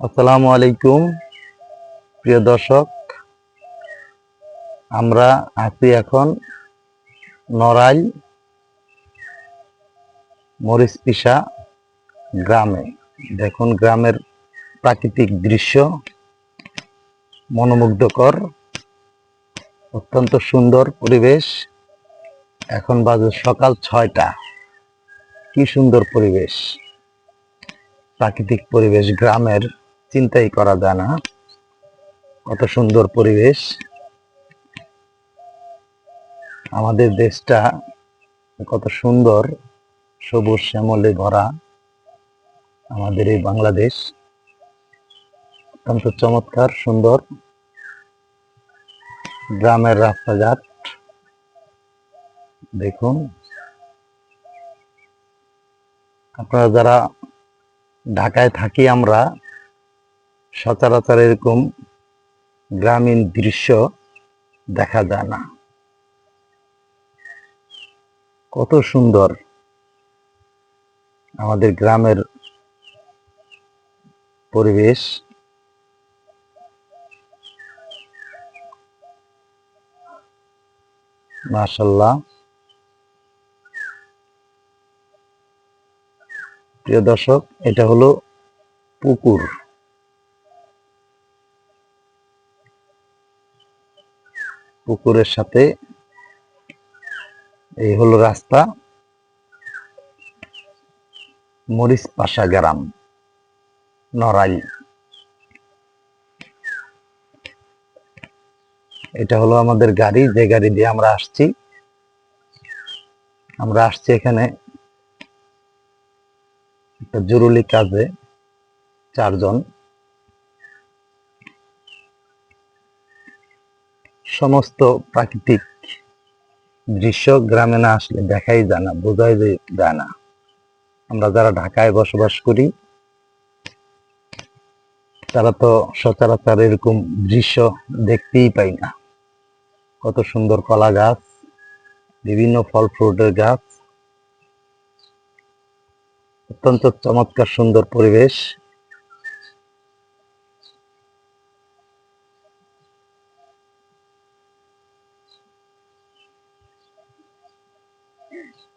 আসসালামু আলাইকুম, প্রিয় দর্শক। আমরা আছি এখন নড়াইল মরিচপিসা গ্রামে। দেখুন গ্রামের প্রাকৃতিক দৃশ্য মনোমুগ্ধকর, অত্যন্ত সুন্দর পরিবেশ। এখন বাজে সকাল ছয়টা। কি সুন্দর পরিবেশ, প্রাকৃতিক পরিবেশ গ্রামের। চিন্তাই করা যায় না। কত সুন্দর পরিবেশ। আমাদের দেশটা কত সুন্দর। সবুজ শ্যামলে ভরা আমাদের এই বাংলাদেশ। অত্যন্ত চমৎকার, সুন্দর। গ্রামের রাস্তাঘাট। দেখুন। আপনারা যারা ঢাকায় থাকি আমরা সচরাচর এরকম গ্রামীণ দৃশ্য দেখা যায় না। কত সুন্দর আমাদের গ্রামের পরিবেশ। মাশাল্লাহ প্রিয় দর্শক, এটা হলো পুকুর। পুকুরের সাথে এই হলো রাস্তা। মরিচ পাশা গ্রাম, নড়াইল। এটা হলো আমাদের গাড়ি, যে গাড়ি দিয়ে আমরা আসছি। আমরা আসছি এখানে একটা জরুরি কাজে চারজন। সমস্ত প্রাকৃতিক দৃশ্য গ্রামে না আসলে দেখাই যায় না, বোঝাই যায় না। আমরা যারা ঢাকায় বসবাস করি, তারা তো সচরাচর এরকম দৃশ্য দেখতেই পাই না। কত সুন্দর কলা গাছ, বিভিন্ন ফল ফ্রুটের গাছ, অত্যন্ত চমৎকার সুন্দর পরিবেশ। Peace.